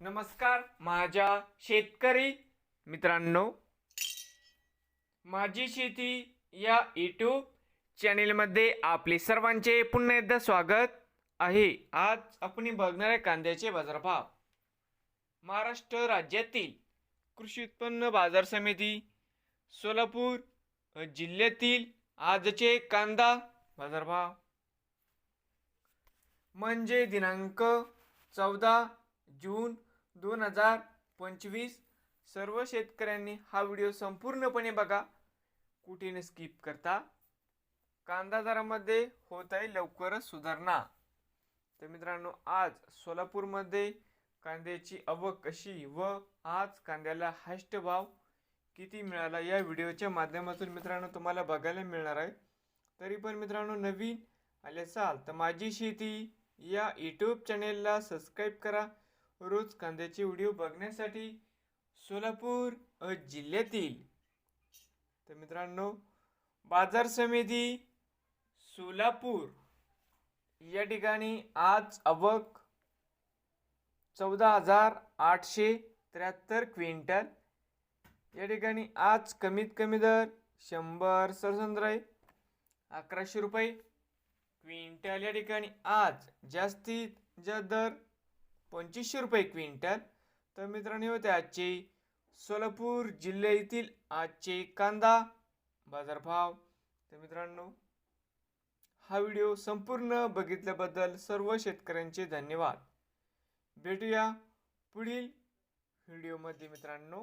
नमस्कार माझ्या शेतकरी मित्रांनो. माझी शेती या यूट्यूब चॅनेलमध्ये आपले सर्वांचे पुन्हा एकदा स्वागत आहे. आज आपण बघणार आहे कांद्याचे बाजारभाव. महाराष्ट्र राज्यातील कृषी उत्पन्न बाजार समिती सोलापूर जिल्ह्यातील आजचे कांदा बाजारभाव. म्हणजे दिनांक चौदा जून दोन हजार पंचवीस सर्व शेतकऱ्यांनी हा व्हिडिओ संपूर्णपणे बघा. कुठे न स्किप करता. कांदा दरामध्ये होत आहे लवकरच सुधारणा. तर मित्रांनो आज सोलापूरमध्ये कांद्याची आवक कशी व आज कांद्याला हायस्ट भाव किती मिळाला या व्हिडिओच्या माध्यमातून मित्रांनो तुम्हाला बघायला मिळणार आहे. तरी पण मित्रांनो नवीन आले असाल तर माझी शेती या यूट्यूब चॅनेलला सबस्क्राईब करा. रोज कांद्याचे व्हिडिओ बघण्यासाठी सोलापूर जिल्ह्यातील. तर मित्रांनो बाजार समिती सोलापूर. या ठिकाणी आज अवक चौदा हजार आठशे त्र्याहत्तर क्विंटल. या ठिकाणी आज कमीत कमी दर शंभर सरसंद्र अकराशे रुपये. क्विंटल या ठिकाणी आज जास्तीत जास्त दर पंचवीसशे रुपये क्विंटल. तर मित्रांनो होते आजचे सोलापूर जिल्ह्यातील आजचे कांदा बाजारभाव. तर मित्रांनो हा व्हिडिओ संपूर्ण बघितल्याबद्दल सर्व शेतकऱ्यांचे धन्यवाद. भेटूया पुढील व्हिडिओमध्ये मित्रांनो.